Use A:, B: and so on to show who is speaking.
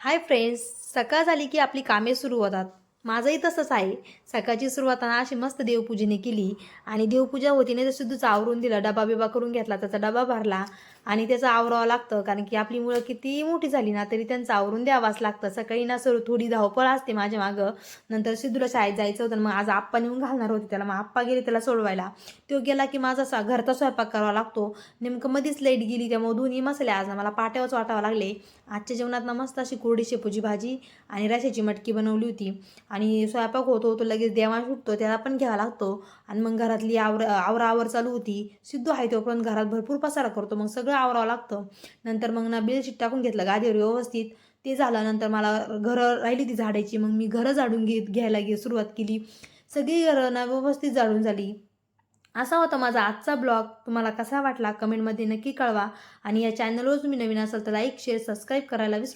A: Hi friends सकाळ झाली की आपली कामे सुरू होतात. माझंही तसंच आहे. सकाळची सुरुवात ना अशी मस्त देवपूजेने केली. आणि देवपूजा होती नाही तर सिद्धूचा आवरून दिला. डबा बिबा करून घेतला त्याचा डबा भरला. आणि त्याचं आवरावं लागतं कारण की आपली मुळं किती मोठी झाली ना तरी त्यांचं आवरून द्यावाच लागतं. सकाळी ना सर थोडी धावपळ असते माझ्या मागं. नंतर सिद्धूला शाळेत जायचं होतं मग आज आप्पा नेऊन घालणार होते त्याला. मग आप्पा गेले त्याला सोडवायला. तो गेला की माझा सा घरचा स्वयंपाक करावा लागतो. नेमकं मध्येच लाइट गेली त्यामुळे दोन्ही मसले आज ना मला पाट्यावरच वाटावं लागले. आजच्या जेवणात ना मस्त अशी कोरडी शेपूची भाजी आणि रशाची मटकी बनवली होती. आणि स्वयंपाक होतो तो लगेच देवा सुटतो त्याला पण घ्यावा लागतो. आणि मग घरातली आवर आवरा आवर चालू होती. सिद्धू आहे तोपर्यंत घरात भरपूर पसारा करतो. मग सगळं आवरावं लागतं. नंतर मग ना बेडशीट टाकून घेतलं गादीवर व्यवस्थित. ते झालं नंतर मला घरं राहिली ती झाडायची. मग मी घरं झाडून घेत घ्यायला गे सुरुवात केली. सगळी घरं ना व्यवस्थित झाडून झाली. असा होता माझा आजचा ब्लॉग. तुम्हाला कसा वाटला कमेंटमध्ये नक्की कळवा. आणि या चॅनलवर तुम्ही नवीन असाल तर लाईक शेअर सबस्क्राईब करायला विसरू